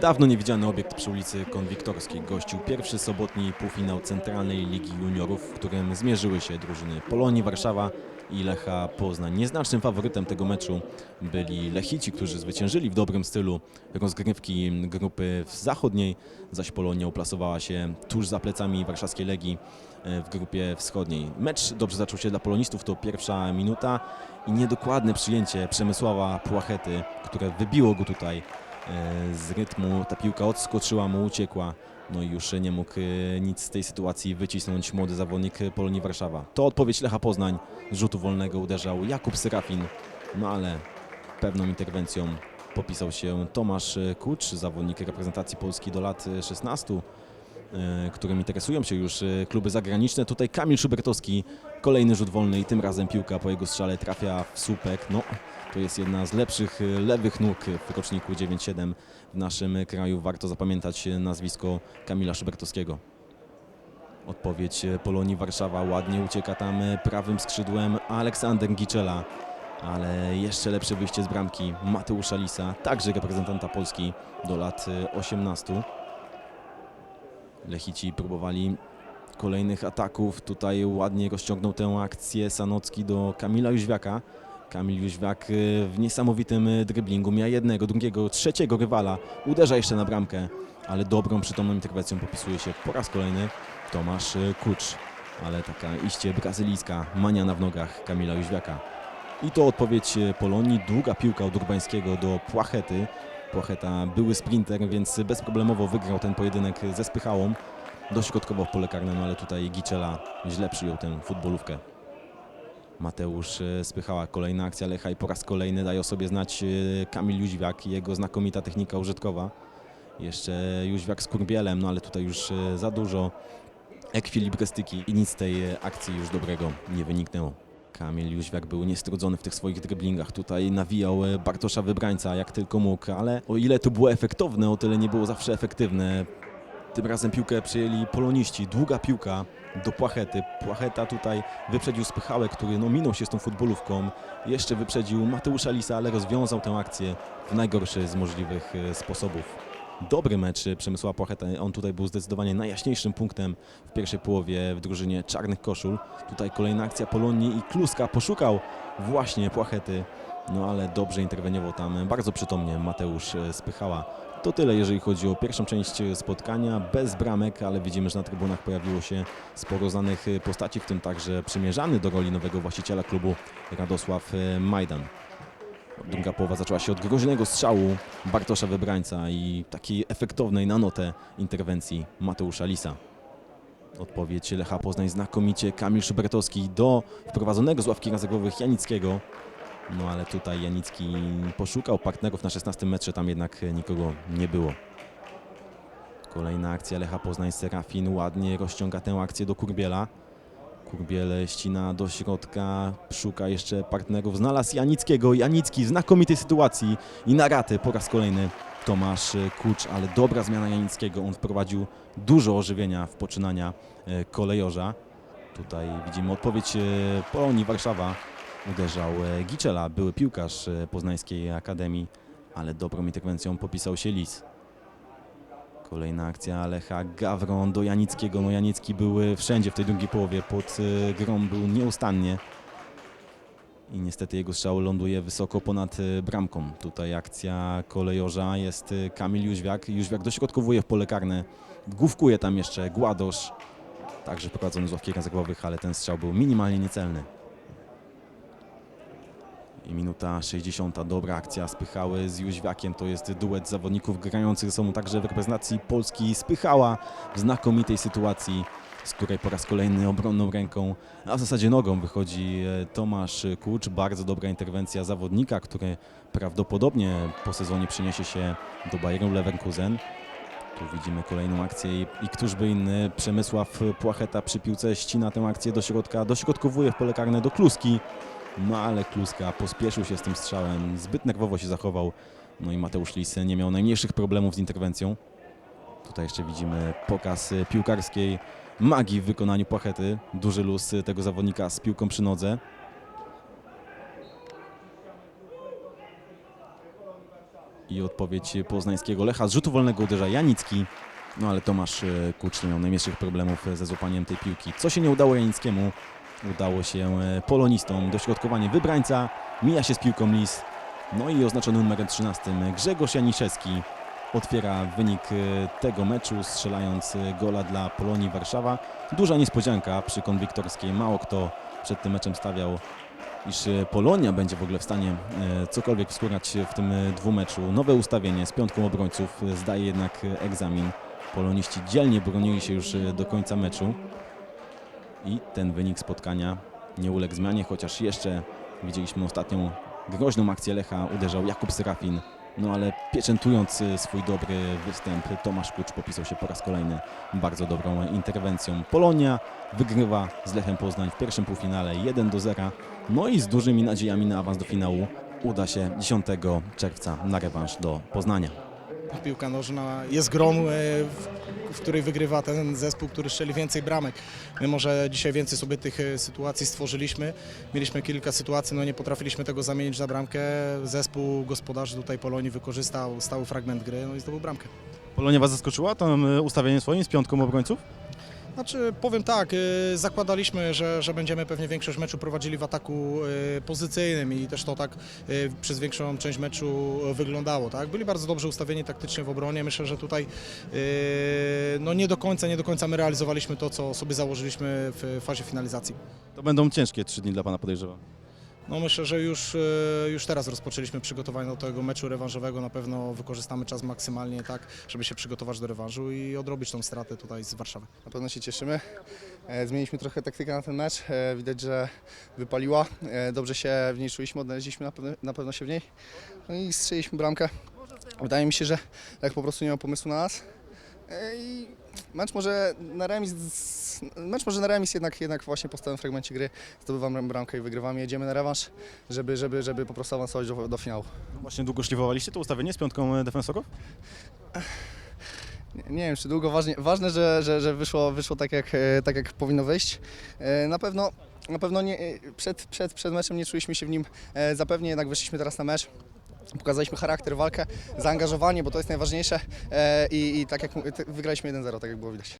Dawno niewidziany obiekt przy ulicy Konwiktorskiej gościł pierwszy sobotni półfinał Centralnej Ligi Juniorów, w którym zmierzyły się drużyny Polonii Warszawa i Lecha Poznań. Nieznacznym faworytem tego meczu byli Lechici, którzy zwyciężyli w dobrym stylu rozgrywki grupy zachodniej, zaś Polonia uplasowała się tuż za plecami warszawskiej Legii e, w grupie wschodniej. Mecz dobrze zaczął się dla polonistów, to pierwsza minuta i niedokładne przyjęcie Przemysława Płachety, które wybiło go tutaj z rytmu. Ta piłka odskoczyła mu, uciekła. No i już nie mógł e, nic z tej sytuacji wycisnąć młody zawodnik Polonii Warszawa. To odpowiedź Lecha Poznań. Z rzutu wolnego uderzał Jakub Serafin. No ale pewną interwencją popisał się Tomasz Kucz, zawodnik reprezentacji Polski do lat 16, e, którym interesują się już e, kluby zagraniczne. Tutaj Kamil Szubertowski, kolejny rzut wolny i tym razem piłka po jego strzale trafia w słupek. No, to jest jedna z lepszych e, lewych nóg w roczniku 9-7 w naszym kraju. Warto zapamiętać e, nazwisko Kamila Szubertowskiego. Odpowiedź e, Polonii Warszawa ładnie ucieka tam prawym skrzydłem Aleksander Giczela. Ale jeszcze lepsze wyjście z bramki Mateusza Lisa, także reprezentanta Polski do lat e, 18. Lechici próbowali kolejnych ataków. Tutaj ładnie rozciągnął tę akcję Sanocki do Kamila Jóźwiaka. Kamil Jóźwiak e, w niesamowitym e, dryblingu mija jednego, drugiego, trzeciego rywala. Uderza jeszcze na bramkę, ale dobrą, przytomną interwencją popisuje się po raz kolejny Tomasz e, Kucz. Ale taka iście brazylijska maniana w nogach Kamila Jóźwiaka. I to odpowiedź Polonii. Długa piłka od Urbańskiego do Płachety. Płacheta były sprinter, więc bezproblemowo wygrał ten pojedynek ze Spychałą. Dośrodkowo w pole karne, no ale tutaj Giczela źle przyjął tę futbolówkę. Mateusz e, Spychała, kolejna akcja Lecha i po raz kolejny daje o sobie znać e, Kamil Jóźwiak i jego znakomita technika użytkowa. Jeszcze Jóźwiak z Kurbielem, no ale tutaj już e, za dużo ekwilibrystyki i nic z tej akcji już dobrego nie wyniknęło. Kamil Jóźwiak był niestrudzony w tych swoich dryblingach. Tutaj nawijał Bartosza Wybrańca jak tylko mógł, ale o ile to było efektowne, o tyle nie było zawsze efektywne. Tym razem piłkę przyjęli poloniści. Długa piłka do Płachety. Płacheta tutaj wyprzedził Spychałę, który no, minął się z tą futbolówką. Jeszcze wyprzedził Mateusza Lisa, ale rozwiązał tę akcję w najgorszy z możliwych e, sposobów. Dobry mecz Przemysława Płacheta. On tutaj był zdecydowanie najjaśniejszym punktem w pierwszej połowie w drużynie Czarnych Koszul. Tutaj kolejna akcja Polonii i Kluska poszukał właśnie Płachety. No ale dobrze interweniował tam bardzo przytomnie Mateusz e, Spychała. To tyle, jeżeli chodzi o pierwszą część spotkania. Bez bramek, ale widzimy, że na trybunach pojawiło się sporo znanych postaci, w tym także przymierzany do roli nowego właściciela klubu Radosław e, Majdan. Druga połowa zaczęła się od groźnego strzału Bartosza Wybrańca i takiej efektownej na notę interwencji Mateusza Lisa. Odpowiedź Lecha Poznań znakomicie. Kamil Szybertowski do wprowadzonego z ławki rezerwowych Janickiego. No ale tutaj Janicki poszukał partnerów na 16 metrze, tam jednak nikogo nie było. Kolejna akcja Lecha Poznań, Serafin ładnie rozciąga tę akcję do Kurbiela. Kurbiel ścina do środka, szuka jeszcze partnerów, znalazł Janickiego, Janicki w znakomitej sytuacji i na ratę po raz kolejny Tomasz Kucz, ale dobra zmiana Janickiego, on wprowadził dużo ożywienia w poczynania e, kolejorza. Tutaj widzimy odpowiedź e, Polonii Warszawa, uderzał e, Giczela, były piłkarz Poznańskiej Akademii, ale dobrą interwencją popisał się Lis. Kolejna akcja Lecha Gawron do Janickiego. No Janicki był wszędzie w tej drugiej połowie, pod e, grą był nieustannie. I niestety jego strzał ląduje wysoko ponad e, bramką. Tutaj akcja kolejorza jest e, Kamil Jóźwiak. Jóźwiak dośrodkowuje w pole karne. Główkuje tam jeszcze Gładosz. Także prowadzony z ławki rezerwowych, ale ten strzał był minimalnie niecelny. I minuta 60. Dobra akcja Spychały z Jóźwiakiem. To jest duet zawodników grających ze sobą także w reprezentacji Polski. Spychała w znakomitej sytuacji, z której po raz kolejny obronną ręką, a w zasadzie nogą wychodzi e, Tomasz Kucz. Bardzo dobra interwencja zawodnika, który prawdopodobnie po sezonie przyniesie się do Bayernu Leverkusen. Tu widzimy kolejną akcję i, i któż by inny, Przemysław Płacheta przy piłce ścina tę akcję do środka, dośrodkowuje w pole karne do Kluski. No ale Kluska pospieszył się z tym strzałem, zbyt nerwowo się zachował. No i Mateusz Lis nie miał najmniejszych problemów z interwencją. Tutaj jeszcze widzimy pokaz piłkarskiej magii w wykonaniu Płachety. Duży luz tego zawodnika z piłką przy nodze. I odpowiedź poznańskiego Lecha. Z rzutu wolnego uderza Janicki. No ale Tomasz Kucz nie miał najmniejszych problemów ze złapaniem tej piłki. Co się nie udało Janickiemu, udało się e, polonistom. Dośrodkowanie wybrańca, mija się z piłką Lis. No i oznaczony numerem 13 Grzegorz Janiszewski otwiera wynik e, tego meczu, strzelając e, gola dla Polonii Warszawa. Duża niespodzianka przy konwiktorskiej. Mało kto przed tym meczem stawiał, iż Polonia będzie w ogóle w stanie cokolwiek wskórać w tym dwumeczu. Nowe ustawienie z piątką obrońców zdaje jednak egzamin. Poloniści dzielnie bronili się już do końca meczu i ten wynik spotkania nie uległ zmianie, chociaż jeszcze widzieliśmy ostatnią groźną akcję Lecha, uderzał Jakub Serafin. No ale pieczętując swój dobry występ, Tomasz Kucz popisał się po raz kolejny bardzo dobrą interwencją. Polonia wygrywa z Lechem Poznań w pierwszym półfinale 1 do 0. No i z dużymi nadziejami na awans do finału uda się 10 czerwca na rewanż do Poznania. Piłka nożna jest grą, e, w, której wygrywa ten zespół, który strzeli więcej bramek. My może dzisiaj więcej sobie tych e, sytuacji stworzyliśmy. Mieliśmy kilka sytuacji, no nie potrafiliśmy tego zamienić na bramkę. Zespół gospodarzy tutaj Polonii wykorzystał stały fragment gry, no i zdobył bramkę. Polonia Was zaskoczyła tym e, ustawieniem swoim z piątką obrońców? Znaczy, powiem tak, y, zakładaliśmy, że, że będziemy pewnie większość meczu prowadzili w ataku y, pozycyjnym i też to tak y, przez większą część meczu wyglądało. Tak? Byli bardzo dobrze ustawieni taktycznie w obronie. Myślę, że tutaj no nie do końca, nie do końca my realizowaliśmy to, co sobie założyliśmy w fazie finalizacji. To będą ciężkie trzy dni dla Pana podejrzewam. No myślę, że już, y, już teraz rozpoczęliśmy przygotowania do tego meczu rewanżowego. Na pewno wykorzystamy czas maksymalnie tak, żeby się przygotować do rewanżu i odrobić tą stratę tutaj z Warszawy. Na pewno się cieszymy. E, Zmieniliśmy trochę taktykę na ten mecz. E, Widać, że wypaliła. E, Dobrze się w niej czuliśmy, odnaleźliśmy na pewno, na pewno się w niej. No i strzeliśmy bramkę. Wydaje mi się, że Lech po prostu nie miał pomysłu na nas. E, I mecz może na remis, mecz może na remis jednak, jednak właśnie po stałym fragmencie gry zdobywamy bramkę i wygrywamy. Jedziemy na rewanż, żeby, żeby, żeby po prostu awansować do, do finału. Właśnie długo szlifowaliście to ustawienie z piątką e, defensorów? Nie, nie wiem, czy długo. Ważne, ważne że, że, że wyszło, wyszło tak, jak, e, tak, jak powinno wyjść. E, Na pewno, na pewno nie, przed, przed, przed meczem nie czuliśmy się w nim zapewnie, jednak wyszliśmy teraz na mecz. Pokazaliśmy charakter, walkę, zaangażowanie, bo to jest najważniejsze i, i tak jak wygraliśmy 1-0, tak jak było widać.